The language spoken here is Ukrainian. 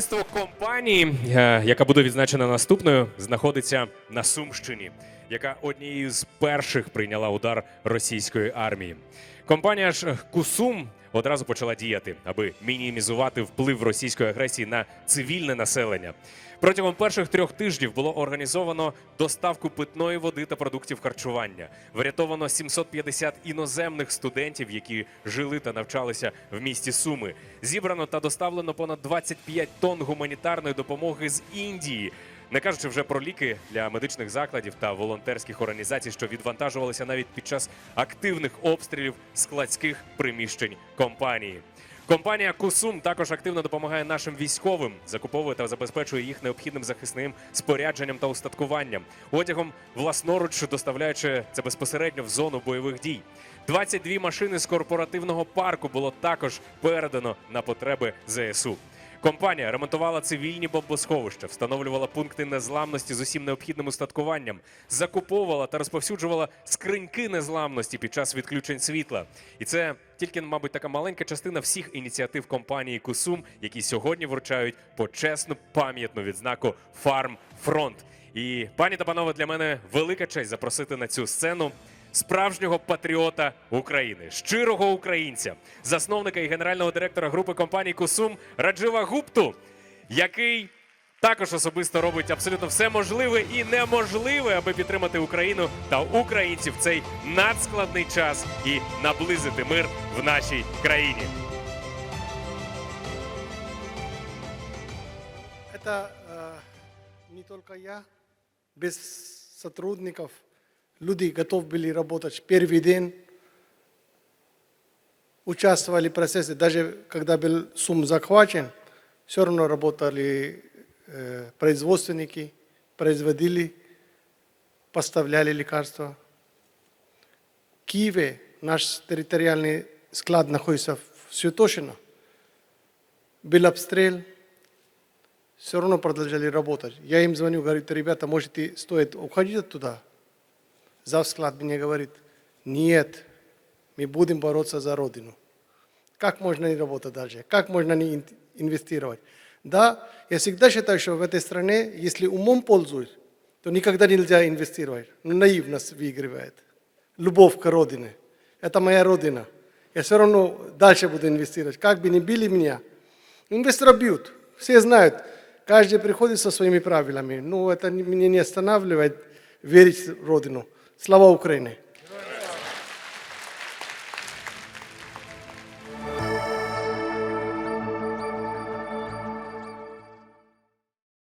Керівництво компанії, е, яка буде відзначена наступною, знаходиться на Сумщині, яка однією з перших прийняла удар російської армії. Компанія ж Кусум одразу почала діяти, аби мінімізувати вплив російської агресії на цивільне населення. Протягом перших трьох тижнів було організовано доставку питної води та продуктів харчування. Врятовано 750 іноземних студентів, які жили та навчалися в місті Суми. Зібрано та доставлено понад 25 тонн гуманітарної допомоги з Індії. Не кажучи вже про ліки для медичних закладів та волонтерських організацій, що відвантажувалися навіть під час активних обстрілів складських приміщень компанії. Компанія Кусум також активно допомагає нашим військовим, закуповує та забезпечує їх необхідним захисним спорядженням та устаткуванням, одягом власноруч доставляючи це безпосередньо в зону бойових дій. 22 машини з корпоративного парку було також передано на потреби ЗСУ. Компанія ремонтувала цивільні бомбосховища, встановлювала пункти незламності з усім необхідним устаткуванням, закуповувала та розповсюджувала скриньки незламності під час відключень світла. І це тільки, мабуть, така маленька частина всіх ініціатив компанії Кусум, які сьогодні вручають почесну пам'ятну відзнаку Фарм Фронт. І пані та панове, для мене велика честь запросити на цю сцену справжнього патріота України, щирого українця, засновника і генерального директора групи компаній Кусум Раджива Гупту, який також особисто робить абсолютно все можливе і неможливе, аби підтримати Україну та українців в цей надскладний час і наблизити мир в нашій країні. Это э, не только я, без сотрудников. Люди готовы были работать первый день, участвовали в процессе, даже когда был сум захвачен, все равно работали э, производственники, производили, поставляли лекарства. В Киеве наш территориальный склад находится в Святошино. Был обстрел, все равно продолжали работать. Я им звоню, говорю, ребята, можете, стоит уходить туда. Зав склад мне говорит, нет, мы будем бороться за Родину. Как можно не работать дальше? Как можно не ин- инвестировать? Да, я всегда считаю, что в этой стране, если умом пользуюсь, то никогда нельзя инвестировать. Наивность выигрывает. Любовь к родине. Это моя родина. Я все равно дальше буду инвестировать. Как бы ни били меня, Инвестора бьют. Все знают. Каждый приходит со своими правилами. Ну, это меня не останавливает верить в Родину. Слава Украине!